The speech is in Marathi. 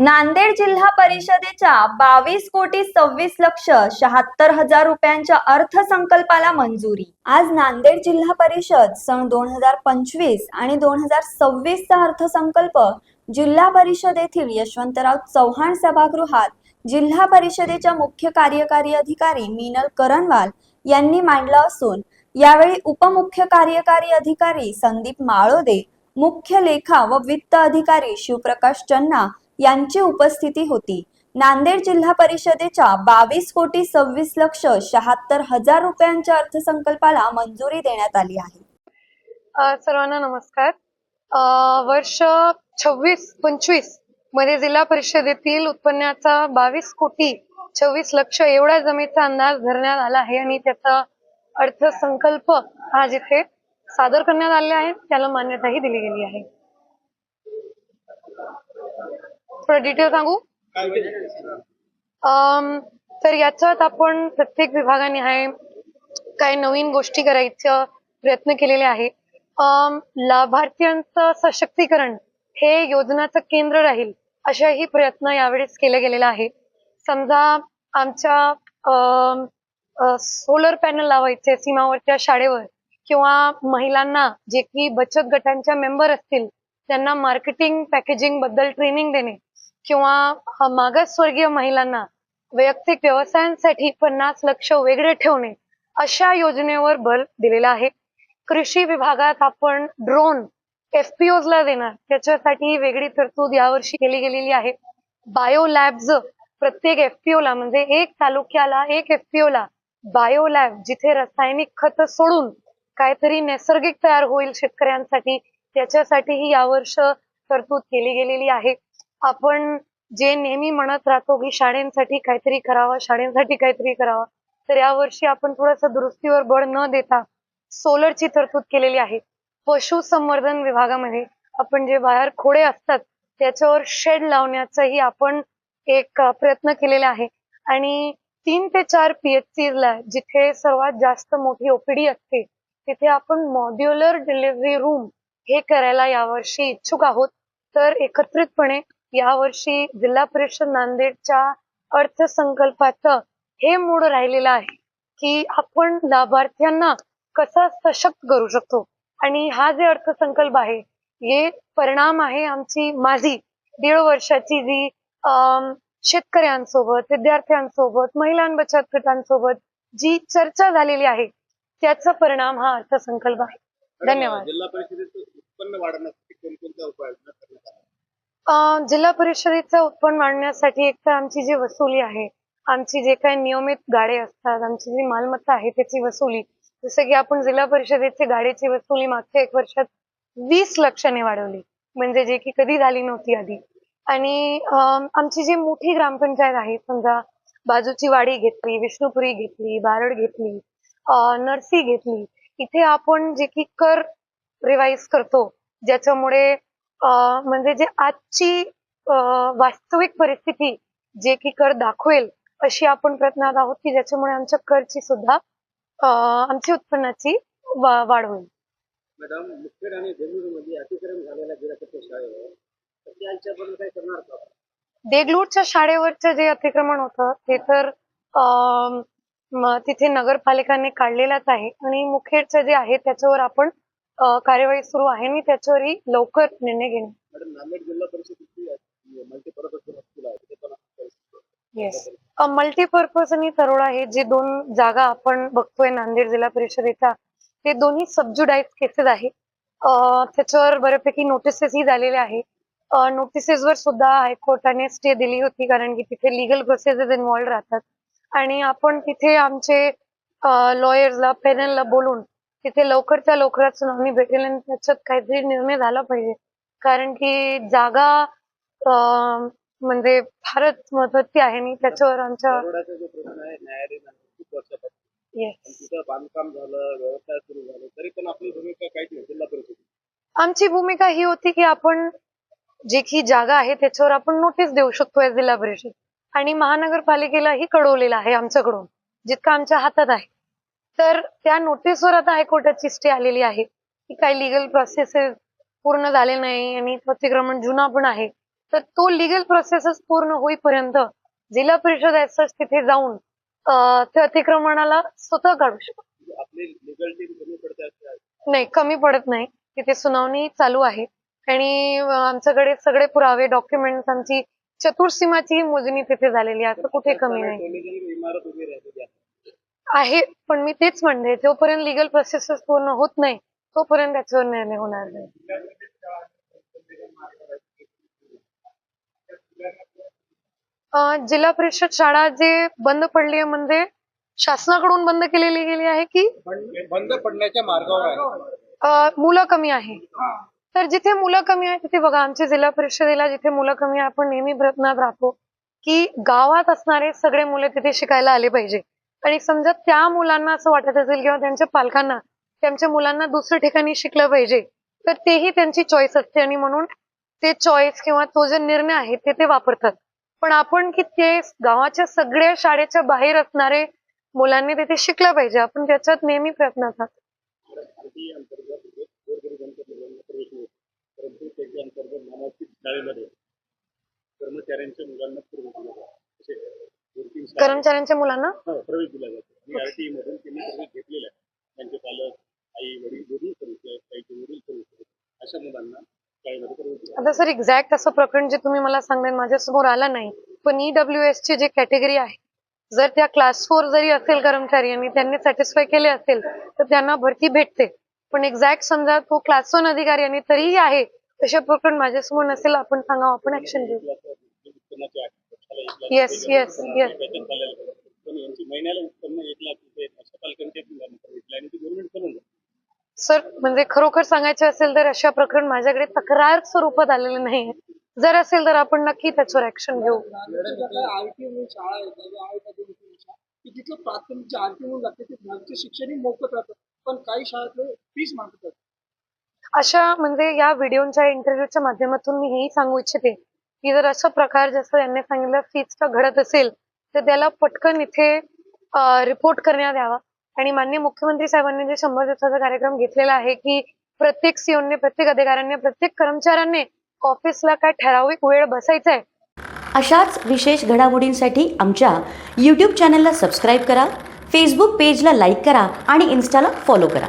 नांदेड जिल्हा परिषदेच्या बावीस कोटी सव्वीस लक्ष शहात्तर हजार रुपयांच्या अर्थसंकल्पाला मंजुरी. आज नांदेड जिल्हा परिषद सन दोन हजार पंचवीस आणि दोन हजार सव्वीसचा अर्थसंकल्प जिल्हा परिषद येथील यशवंतराव चव्हाण सभागृहात जिल्हा परिषदेच्या मुख्य कार्यकारी अधिकारी मीनल करणवाल यांनी मांडला असून यावेळी उपमुख्य कार्यकारी अधिकारी संदीप माळोदे मुख्य लेखा व वित्त अधिकारी शिवप्रकाश चन्ना यांची उपस्थिती होती. नांदेड जिल्हा परिषदेच्या बावीस कोटी सव्वीस लक्ष शहात्तर हजार रुपयांच्या अर्थसंकल्पाला मंजुरी देण्यात आली आहे. सर्वांना नमस्कार. वर्ष छव्वीस पंचवीसमध्ये जिल्हा परिषदेतील उत्पन्नाचा बावीस कोटी छव्वीस लक्ष एवढ्या जमेचा अंदाज धरण्यात आला आहे आणि त्याचा अर्थसंकल्प हा जिथे सादर करण्यात आले आहे त्याला मान्यताही दिली गेली आहे. थोडं डिटेल सांगू? तर याच्यात आपण प्रत्येक विभागाने आहे काही नवीन गोष्टी करायचा प्रयत्न केलेले आहे. लाभार्थ्यांचं सशक्तीकरण हे योजनाचं केंद्र राहील अशाही प्रयत्न यावेळेस केले गेलेला आहे. समजा आमच्या सोलर पॅनल लावायचे सीमावरच्या शाळेवर किंवा महिलांना जे की बचत गटांच्या मेंबर असतील त्यांना मार्केटिंग पॅकेजिंगबद्दल ट्रेनिंग देणे. किंवा मागासवर्गीय महिलांना वैयक्तिक व्यवसायांसाठी पन्नास लक्ष वेगळे ठेवणे अशा योजनेवर भर दिलेला आहे. कृषी विभागात आपण ड्रोन एफपीओ ला देणार. त्याच्यासाठी वेगळी तरतूद यावर्षी केली गेलेली आहे. बायो लॅब्स प्रत्येक एफपीओ ला म्हणजे एक तालुक्याला एक एफपीओ ला बायो लॅब जिथे रासायनिक खत सोडून काहीतरी नैसर्गिक तयार होईल शेतकऱ्यांसाठी त्याच्यासाठीही यावर्ष तरतूद केली गेलेली आहे. आपण जे नेहमी म्हणत राहतो की शाळेंसाठी काहीतरी करावं शाळेंसाठी काहीतरी करावं तर यावर्षी आपण थोडस दुरुस्तीवर बळ न देता सोलरची तरतूद केलेली आहे. पशुसंवर्धन विभागामध्ये आपण जे बाहेर खोडे असतात त्याच्यावर शेड लावण्याचाही आपण एक प्रयत्न केलेला आहे. आणि तीन ते चार पीएचसी ला जिथे सर्वात जास्त मोठी ओपीडी असते तिथे आपण मॉड्युलर डिलिव्हरी रूम हे करायला यावर्षी इच्छुक आहोत. तर एकत्रितपणे यावर्षी जिल्हा परिषद नांदेडच्या अर्थसंकल्पाचं हे मूड राहिलेलं आहे की आपण लाभार्थ्यांना कसं सशक्त करू शकतो? आणि हा जे अर्थसंकल्प आहे हे परिणाम आहे आमची माझी दीड वर्षाची जी शेतकऱ्यांसोबत विद्यार्थ्यांसोबत महिला बचत गटांसोबत जी चर्चा झालेली आहे त्याचा परिणाम हा अर्थसंकल्प आहे. धन्यवाद. जिल्हा परिषदेचं उत्पन्न वाढवण्यासाठी कोणकोणत्या उपाययोजना जिल्हा परिषदेचं उत्पन्न वाढण्यासाठी एक तर आमची जी वसुली आहे आमची जे काही नियमित गाडे असतात आमची जी मालमत्ता आहे त्याची वसुली जसं की आपण जिल्हा परिषदेची गाडीची वसुली मागच्या एक वर्षात वीस लक्षाने वाढवली म्हणजे जे की कधी झाली नव्हती आधी. आणि आमची जी मोठी ग्रामपंचायत आहे समजा बाजूची वाडी घेतली विष्णुपुरी घेतली बारड घेतली नर्सी नरसी घेतली इथे आपण जे की कर रिवाईज करतो ज्याच्यामुळे म्हणजे जे आजची वास्तविक परिस्थिती जे की कर दाखवेल अशी आपण प्रयत्नात आहोत की ज्याच्यामुळे आमच्या करची सुद्धा आमची उत्पन्नाची वाढ होईल. मॅडम मुखेड आणि मध्ये अतिक्रम झालेल्या शाळेवर तर त्यांच्याबद्दल काही करणार का? देगलूरच्या शाळेवरचं जे अतिक्रमण होतं ते तर तिथे नगरपालिकाने काढलेलंच आहे. आणि मुखेडचं जे आहे त्याच्यावर आपण कार्यवाही सुरू आहे. आणि त्याच्यावरही लवकर निर्णय शकतो. येस मल्टीपर्पज आणि तरोडा हे जे दोन जागा आपण बघतोय नांदेड जिल्हा परिषदेच्या ते दोन्ही सबज्युडाईज केसेस आहे त्याच्यावर बऱ्यापैकी नोटिसेसही झालेल्या आहे नोटिसेसवर सुद्धा हायकोर्टाने स्टे दिली होती कारण की तिथे लिगल प्रोसेसेस इन्व्हॉल्ड राहतात. आणि आपण तिथे आमचे लॉयर्सला पॅनलला बोलून तिथे लवकरच्या लवकरात सुनावणी भेटेल आणि त्याच्यात काहीतरी निर्णय झाला पाहिजे. कारण की जागा म्हणजे फारच महत्वाची आहे आणि त्याच्यावर आमच्या तरोड्याचा जो प्रश्न आहे न्यायालयीन आहे खूप वर्षापासून. येस पण तिथं बांधकाम झालं व्यवसाय सुरू झाले तरी पण आपली भूमिका काहीच नाही जिल्हा परिषद. आमची भूमिका ही होती की आपण जी की जागा आहे त्याच्यावर आपण नोटीस देऊ शकतो या जिल्हा परिषद. आणि महानगरपालिकेलाही कळवलेलं आहे आमच्याकडून जितकं आमच्या हातात आहे. तर त्या नोटीसवर आता हायकोर्टाची स्टे आलेली आहे. की काही लिगल प्रोसेसेस पूर्ण झाले नाही आणि अतिक्रमण जुना पण आहे. तर तो लिगल प्रोसेसेस पूर्ण होईपर्यंत जिल्हा परिषद such तिथे जाऊन त्या अतिक्रमणाला स्वतः काढू शकतो. नाही कमी पडत नाही. तिथे सुनावणी चालू आहे. आणि आमच्याकडे सगळे पुरावे डॉक्युमेंट्स आमची चतुर्सीमाची मोजणी तिथे झालेली आहे. असं कुठे कमी नाही. आहे पण मी तेच म्हणते जोपर्यंत लिगल प्रोसेसेस पूर्ण होत नाही तोपर्यंत त्याच्यावर निर्णय होणार नाही. जिल्हा परिषद शाळा जे बंद पडली आहे म्हणजे शासनाकडून बंद केलेली गेली आहे की? बंद पडण्याच्या मार्गावर मुलं कमी आहे. तर जिथे मुलं कमी आहे तिथे बघा आमच्या जिल्हा परिषदेला जिथे मुलं कमी आहे आपण नेहमी प्रयत्नात राहतो की गावात असणारे सगळे मुलं तिथे शिकायला आले पाहिजे. आणि समजा त्या मुलांना असं वाटत असेल किंवा त्यांच्या पालकांना त्यांच्या मुलांना दुसऱ्या ठिकाणी शिकलं पाहिजे तर तेही त्यांची चॉईस असते आणि म्हणून ते चॉईस किंवा तो जो निर्णय आहे ते ते वापरतात. पण आपण की ते गावाच्या सगळ्या शाळेच्या बाहेर असणारे मुलांनी तिथे शिकलं पाहिजे आपण त्याच्यात नेहमी प्रयत्न असतात कर्मचाऱ्यांच्या मुलांना प्रवेश कर्मचाऱ्यांच्या मुलांना? हा, प्रवेश दिला जातो. आणि आरटीई मधून त्यांनी प्रवेश घेतलेला आहे. त्यांचे पालक आई वडील दोन्ही आहेत काहीचे वडील आहेत. अशा मुलांना प्रवेश आता सर एक्झॅक्ट असं प्रकरण जे तुम्ही मला सांगताय माझ्यासमोर आलं नाही. पण ईडब्ल्यू एस ची जे कॅटेगरी आहे जर त्या क्लास फोर जरी असेल कर्मचारी आणि त्यांनी सॅटिस्फाय केले असेल तर त्यांना भरती भेटते. पण एक्झॅक्ट समजा तो क्लास वन अधिकारी आणि तरीही आहे तसे प्रकरण माझ्यासमोर नसेल आपण सांगावं आपण ऍक्शन घेऊ. महिन्याला उत्पन्न एक लाख रुपये अशा आणि ती गव्हर्नमेंट करून सर म्हणजे खरोखर सांगायचे असेल तर अशा प्रकरण माझ्याकडे तक्रार स्वरूपात आलेलं नाही. जर असेल तर आपण नक्की त्याच्यावर ऍक्शन घेऊ. आयटी म्हणून शाळा आहे. ज्या आहेत आदिवासी शाळा की तिथलं प्राथमिक जे आरटी म्हणून लागते ते दहावीचे शिक्षणही मोफत राहतं पण काही शाळेतले फीस मागतात. अशा म्हणजे या व्हिडिओच्या इंटरव्ह्यूच्या माध्यमातून मी हेही सांगू इच्छिते की जर असा प्रकार जसं यांनी सांगितलं फीजचा घडत असेल तर त्याला पटकन इथे रिपोर्ट करण्यात यावा. आणि माननीय मुख्यमंत्री साहेबांनी जे शंभर दिवसाचा कार्यक्रम घेतलेला आहे की प्रत्येक सीओने प्रत्येक अधिकाऱ्यांनी प्रत्येक कर्मचाऱ्यांनी ऑफिसला काय ठराविक वेळ बसायचा आहे? अशाच विशेष घडामोडींसाठी आमच्या यूट्यूब चॅनलला सबस्क्राईब करा फेसबुक पेजला लाईक करा आणि इन्स्टाला फॉलो करा.